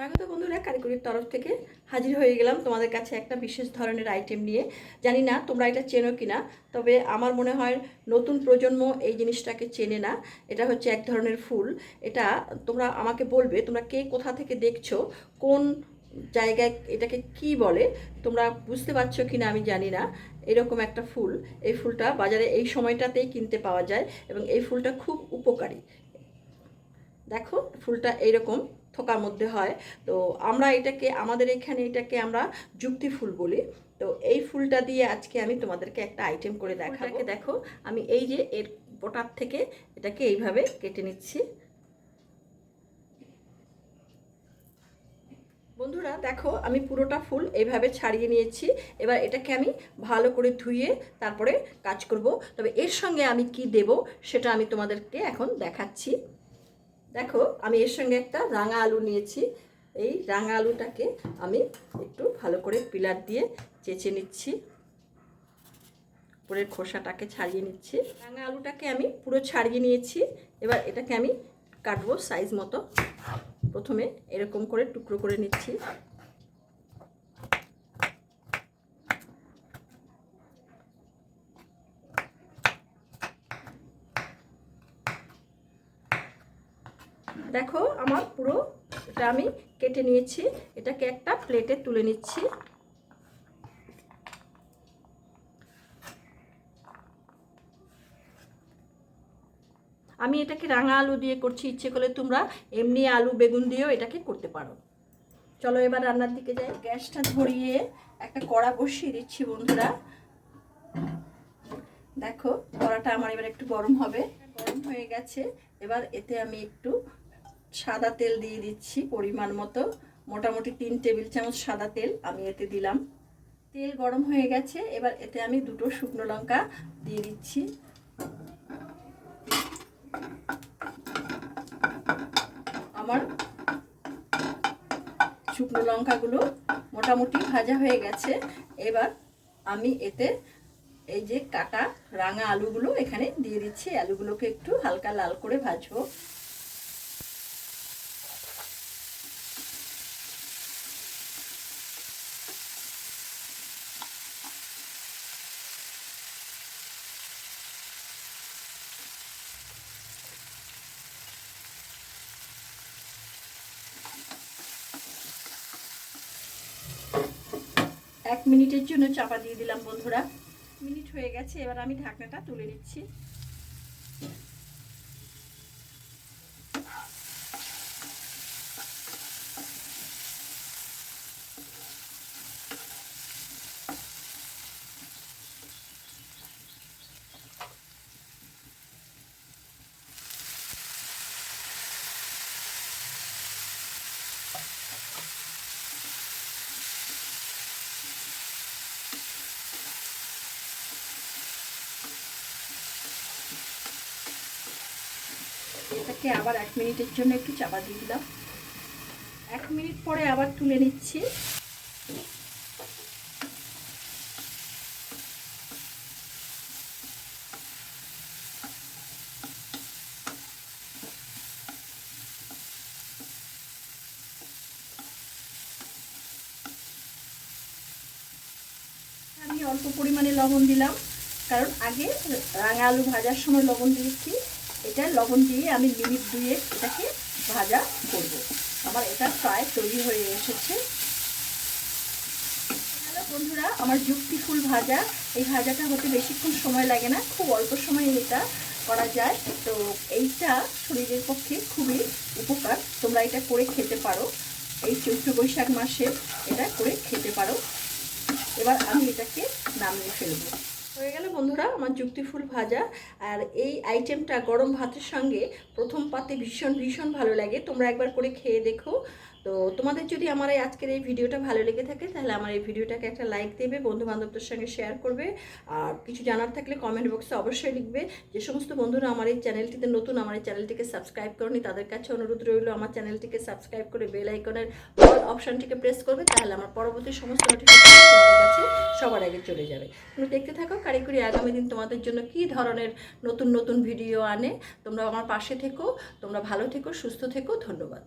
স্বাগত বন্ধুরা কারিগরির তরফ থেকে হাজির হয়ে গেলাম তোমাদের কাছে একটা বিশেষ ধরনের আইটেম নিয়ে। জানি না তোমরা এটা চেনো কি না তবে আমার মনে হয় নতুন প্রজন্ম এই জিনিসটাকে চেনে না। এটা হচ্ছে এক ধরনের ফুল। এটা তোমরা আমাকে বলবে, তোমরা কে কোথা থেকে দেখছ, কোন জায়গায় এটাকে কি বলে, তোমরা বুঝতে পারছ কি না আমি জানি না। এরকম একটা ফুল। এই ফুলটা বাজারে এই সময়টাতেই কিনতে পাওয়া যায় এবং এই ফুলটা খুব উপকারী। দেখো, ফুলটা এইরকম। থোকার মধ্যে হয়। তো আমরা এটাকে আমাদের এখানে এটাকে আমরা যুক্তি ফুল বলি। তো এই ফুলটা দিয়ে আজকে আমি তোমাদেরকে একটা আইটেম করে দেখাবো। দেখো আমি এই যে এর বোটার থেকে এটাকে এইভাবে কেটে নিচ্ছি। বন্ধুরা দেখো আমি পুরোটা ফুল এইভাবে ছাড়িয়ে নিয়েছি। এবার এটাকে আমি ভালো করে ধুয়ে তারপরে কাজ করব। তবে এর সঙ্গে আমি কি দেব সেটা আমি তোমাদেরকে এখন দেখাচ্ছি। দেখো, আমি এর সঙ্গে একটা রাঙা আলু নিয়েছি। এই রাঙা আলুটাকে আমি একটু ভালো করে পিলার দিয়ে চেঁচে নিচ্ছি। উপরের খোসাটাকে ছাড়িয়ে নিচ্ছি। রাঙা আলুটাকে আমি পুরো ছাড়িয়ে নিয়েছি। এবার এটাকে আমি কাটবো সাইজ মতো। প্রথমে এরকম করে টুকরো করে নিচ্ছি। দেখো আমার পুরো এটা আমি কেটে নিয়েছি। এটাকে একটা প্লেটে তুলে নিচ্ছি। আমি এটাকে রাঙা আলু দিয়ে করছি, ইচ্ছে করলে তোমরা এমনি আলু, বেগুন দিয়েও এটাকে করতে পারো। চলো এবার রান্নার দিকে যাই। গ্যাসটা ধরিয়ে একটা কড়া বসিয়ে দিচ্ছি বন্ধুরা। দেখো, কড়াটা আমার এবার একটু গরম হবে। গরম হয়ে গেছে। এবার এতে আমি একটু সাদা তেল দিয়ে দিচ্ছি পরিমাণ মতো। মোটামুটি তিন টেবিল চামচ সাদা তেল আমি এতে দিলাম। তেল গরম হয়ে গেছে, এবার এতে আমি দুটো শুকনো লঙ্কা দিয়ে দিচ্ছি। আমার শুকনো লঙ্কাগুলো মোটামুটি ভাজা হয়ে গেছে। এবার আমি এতে এই যে কাটা রাঙা আলুগুলো এখানে দিয়ে দিচ্ছি। আলুগুলোকে একটু হালকা লাল করে ভাজবো। এক মিনিটের জন্য চাপা দিয়ে দিলাম বন্ধুরা। মিনিট হয়ে গেছে, এবার আমি ঢাকনাটা তুলে নিচ্ছি। এটাকে আবার এক মিনিটের জন্য একটু চাপা দিয়ে দিলাম। এক মিনিট পরে আবার তুলে নিচ্ছি। আমি অল্প পরিমাণে লবণ দিলাম, কারণ আগে রাঙা আলু ভাজার সময় লবণ দিয়েছি। এটা লবণ দিয়ে আমি মিনিট দুয়ে এটাকে ভাজা করব। আমার এটা প্রায় তৈরি হয়ে এসেছে। বন্ধুরা, আমার যুক্তি ফুল ভাজা। এই ভাজাটা হতে বেশিক্ষণ সময় লাগে না, খুব অল্প সময়ে এটা করা যায়। তো এইটা শরীরের পক্ষে খুবই উপকার। তোমরা এটা করে খেতে পারো। এই চৈত্র বৈশাখ মাসে এটা করে খেতে পারো। এবার আমি এটাকে নামিয়ে ফেলব। হয়ে গেল বন্ধুরা আমার যুক্তি ফুল ভাজা। আর এই আইটেমটা গরম ভাতের সঙ্গে প্রথম পাতে ভীষণ ভীষণ ভালো লাগে। তোমরা একবার করে খেয়ে দেখো। তো তোমাদের যদি আমার এই আজকের এই ভিডিওটা ভালো লেগে থাকে, তাহলে আমার এই ভিডিওটাকে একটা লাইক দেবে বন্ধু বান্ধবদের সঙ্গে শেয়ার করবে। আর কিছু জানার থাকলে কমেন্ট বক্সে অবশ্যই লিখবে যে, সমস্ত বন্ধুরা আমার এই চ্যানেলটিতে নতুন, আমার এই চ্যানেলটিকে সাবস্ক্রাইব করনি, তাদের কাছে অনুরোধ রইল আমার চ্যানেলটিকে সাবস্ক্রাইব করে বেল আইকনের অল অপশানটিকে প্রেস করবে, তাহলে আমার পরবর্তী সমস্ত নোটিফিকেশন তোমাদের কাছে সবার আগে চলে যাবে। তুমি দেখতে থাকো, কারিগরি আগামী দিন তোমাদের জন্য কি ধরনের নতুন নতুন ভিডিও আনে। তোমরা আমার পাশে থেকো, তোমরা ভালো থেকো, সুস্থ থেকো, ধন্যবাদ।